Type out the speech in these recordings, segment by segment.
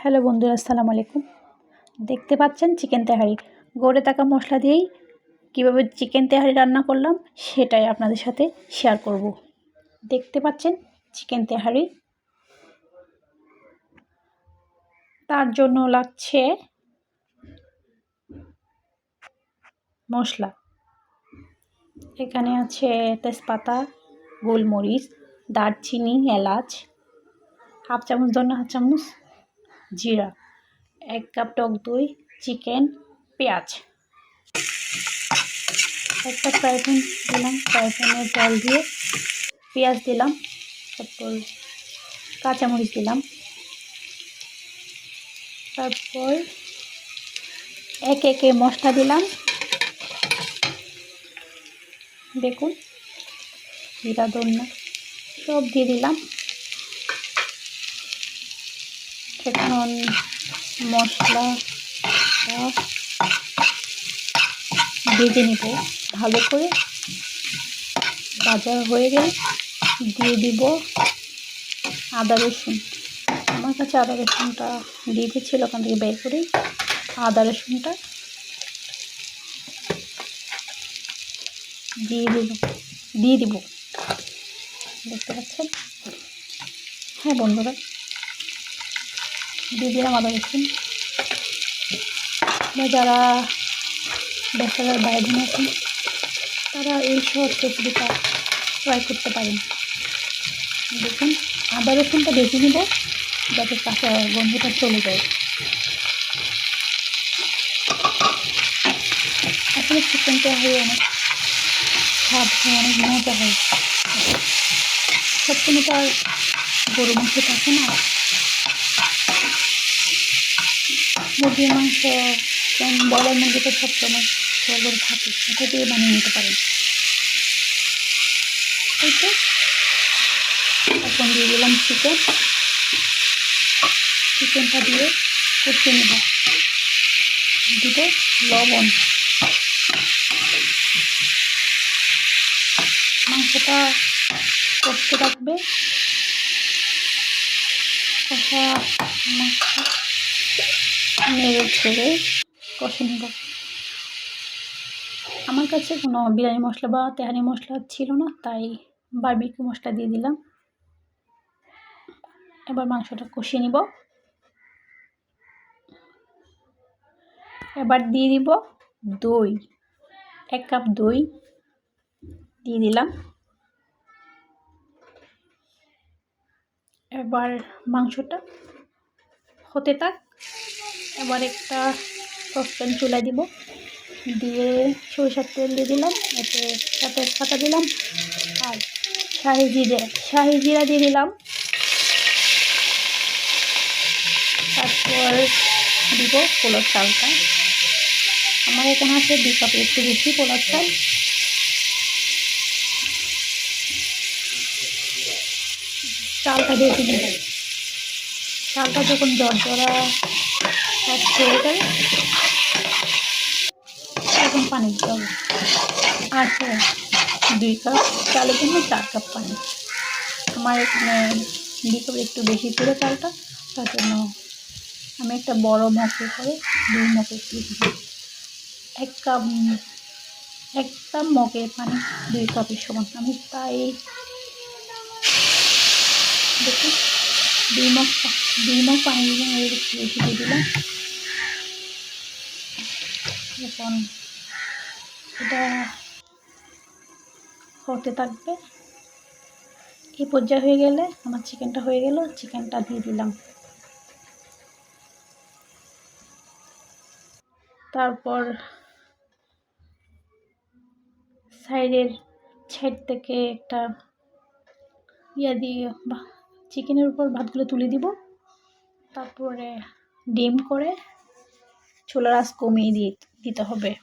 Hello বন্ধুরা, আসসালামু আলাইকুম। দেখতে পাচ্ছেন চিকেন তেহারি। গড়ে থাকা মশলা দিয়েই কীভাবে চিকেন তেহারি রান্না করলাম সেটাই আপনাদের সাথে শেয়ার করব। দেখতে পাচ্ছেন চিকেন তেহারি। তার জন্য লাগছে মশলা। এখানে আছে তেজপাতা, গোলমরিচ, দারচিনি, এলাচ, হাফ চামচ ধন্য হাফ চামচ জিরা, এক কাপ টক দই, চিকেন, পেঁয়াজ। একটা ফ্রাই প্যান দিলাম ফ্রাই প্যানে জল দিয়ে পেঁয়াজ দিলাম, তারপর কাঁচামরিচ দিলাম। তারপর এক একে মশলা দিলাম। দেখুন, জিরা, ধন্যা সব দিয়ে দিলাম। এখন মশলা ভেজে নিব। ভালো করে ভাজা হয়ে গেলে দিয়ে দিব আদা রসুন। আমার কাছে আদা রসুনটা দিয়ে দিচ্ছিল, ওখান থেকে বের করে আদা রসুনটা দিয়ে দিল দিয়ে দিব। দেখতে পাচ্ছেন? হ্যাঁ বন্ধুরা দিয়ে দিলাম আদা রসুন বা যারা বেচারার বাইরে আছেন, তারা এই সব রেসিপিটা ট্রাই করতে পারেন। দেখুন আদা রসুনটা বেশি নেব, যাতে কাঁচা গন্ধটা চলে যায়। আসলে চিকেনটা হয়ে অনেক স্বাদ অনেক মজা হয়। সবসময় তো আর গরু মাংস থাকে না। মুরগির মাংস ব্রয়লার মুরগিটা সবসময় সরবর থাকে সেটা দিয়ে বানিয়ে নিতে পারেন। তো, এখন দিয়ে দিলাম চিকেন চিকেনটা দিয়ে কষিয়ে নেব। দিব লবণ। মাংসটা করতে থাকবে। কষা মাংস নেড়ে ছেড়ে কষে নেব আমার কাছে কোনো বিরিয়ানি মশলা বা তেহারি মশলা ছিল না, তাই বারবিকিউ মশলা দিয়ে দিলাম। এবার মাংসটা কষিয়ে নিব। এবার দিয়ে দিব দই। এক কাপ দই দিয়ে দিলাম। এবার মাংসটা হতে থাক। এবার একটা সসপ্যান চুলা দিব। দিয়ে সরিষার তেল দিয়ে দিলাম, এতে সাথে পাতা দিলাম আর শাহি জিরে, শাহি জিরা দিয়ে দিলাম। তারপর দিব পোলার চালটা। আমার এখানে আছে দু কাপে, একটু বেশি পোলার চাল। চালটা দিয়ে দিলাম। চালটা যখন জর্জরা সব হয়ে যাবে তখন পানি দিতে হবে। আর হ্যাঁ দুই কাপ চালের জন্য চার কাপ পানি। আমার এখানে দুই কাপ একটু বেশি ছিল চালটা, তার জন্য আমি একটা বড় মকে করে দুই মকে এক কাপ এক কাপ মগে পানি দুই কাপের সমান। আমি তাই দেখুন দুই মগ পানি দিলাম এর দিয়ে দিলাম এখন এটা হতে থাকবে এই পর্যায়ে হয়ে গেলে আমার চিকেনটা হয়ে গেল চিকেনটা দিয়ে দিলাম তারপর সাইডের সাইড থেকে একটা ইয়া দিয়ে চিকেনের উপর ভাতগুলো তুলে দিব। তারপরে ডিম করে চুলার আঁচ কমিয়ে দিয়ে দিতে হবে।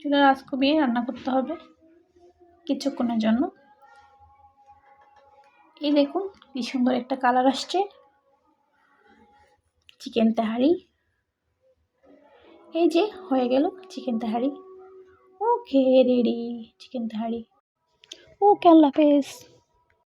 চুলার আঁচ কমিয়ে রান্না করতে হবে কিছুক্ষণের জন্য। এই দেখুন কি সুন্দর একটা কালার আসছে। চিকেন তেহারি। এই যে, হয়ে গেল chicken tehari. Okay, ready, chicken tehari. Okay আল্লাহ হাফেজ